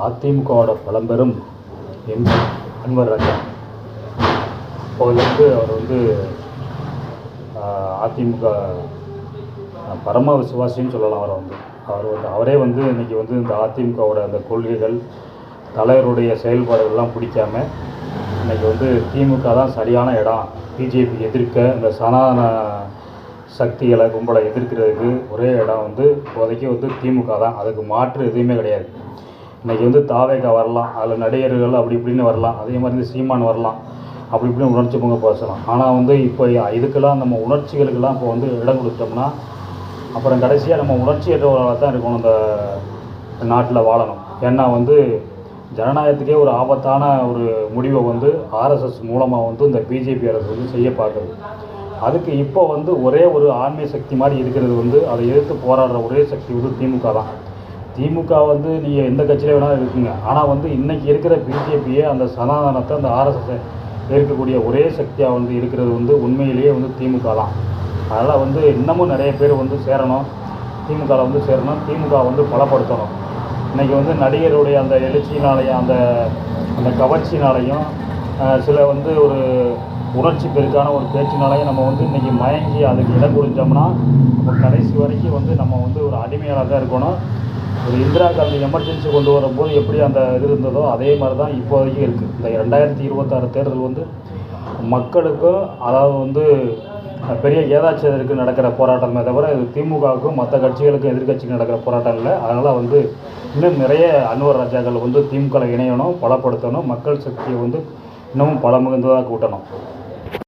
அதிமுகவோட பழம்பெரும் எம்பி அன்வர் ராஜா. அப்போதுலேருந்து அவர் வந்து அதிமுக பரம விசுவாசின்னு சொல்லலாம் அவரை வந்து. அவர் வந்து அவரே வந்து இன்றைக்கி வந்து இந்த அதிமுகவோட அந்த கொள்கைகள் தலைவருடைய செயல்பாடுகள்லாம் பிடிக்காம இன்றைக்கி வந்து திமுக தான் சரியான இடம். பிஜேபி எதிர்க்க இந்த சனாதன சக்திகளை கும்பலை எதிர்க்கிறதுக்கு ஒரே இடம் வந்து இப்போதைக்கு வந்து திமுக தான். அதுக்கு மாற்று எதுவுமே கிடையாது. இன்றைக்கி வந்து தாவேகா வரலாம் அதில் நடிகர்கள் அப்படி இப்படின்னு வரலாம். அதே மாதிரி இந்த சீமான் வரலாம். அப்படி இப்படின்னு உணர்ச்சி பொங்க பேசலாம். ஆனால் வந்து இப்போ இதுக்கெல்லாம் நம்ம உணர்ச்சிகளுக்கெல்லாம் இப்போ வந்து இடம் கொடுத்தோம்னா அப்புறம் கடைசியாக நம்ம உணர்ச்சியற்றவர்களாக தான் இருக்கணும் இந்த நாட்டில் வாழணும். ஏன்னா வந்து ஜனநாயகத்துக்கே ஒரு ஆபத்தான ஒரு முடிவை வந்து ஆர்எஸ்எஸ் மூலமாக வந்து இந்த பிஜேபி அரசு வந்து செய்ய பார்க்குது. அதுக்கு இப்போ வந்து ஒரே ஒரு ஆன்மீக சக்தி மாதிரி இருக்கிறது வந்து அதை எதிர்த்து போராடுற ஒரே சக்தி வந்து திமுக தான். திமுக வந்து நீங்கள் எந்த கட்சியில வேணாலும் இருக்குங்க. ஆனால் வந்து இன்றைக்கி இருக்கிற பிஜேபியே அந்த சனாதனத்தை அந்த ஆர்எஸ்எஸ் இருக்கக்கூடிய ஒரே சக்தியாக வந்து இருக்கிறது வந்து உண்மையிலேயே வந்து திமுக தான் அதனால் வந்து இன்னமும் நிறைய பேர் வந்து சேரணும். திமுகவில் வந்து சேரணும். திமுக வந்து பலப்படுத்தணும். இன்றைக்கி வந்து நடிகருடைய அந்த எழுச்சியினாலேயும் அந்த அந்த கவர்ச்சினாலையும் சில வந்து ஒரு உணர்ச்சி பெருக்கான ஒரு பேச்சினாலையும் நம்ம வந்து இன்றைக்கி மயங்கி அதுக்கு இடம் கொடுத்தோம்னா நம்ம கடைசி வரைக்கும் வந்து நம்ம வந்து ஒரு அடிமையாக தான் இருக்கணும். இந்திரா காந்தி எமர்ஜென்சி கொண்டு வரும்போது எப்படி அந்த இது இருந்ததோ அதே மாதிரி தான் இப்போதைக்கு இருக்குது இந்த ரெண்டாயிரத்தி இருபத்தாறு தேர்தல் வந்து மக்களுக்கும் அதாவது வந்து பெரிய ஏதாச்சதற்கு நடக்கிற போராட்டமே தவிர இது திமுகவுக்கும் மற்ற கட்சிகளுக்கும் எதிர்கட்சிக்கும் நடக்கிற போராட்டம் இல்லை. அதனால் வந்து இன்னும் நிறைய அன்வர் ராஜாக்கள் வந்து திமுகவில் இணையணும் பலப்படுத்தணும். மக்கள் சக்தியை வந்து இன்னமும் பல மிகுந்ததாக கூட்டணும்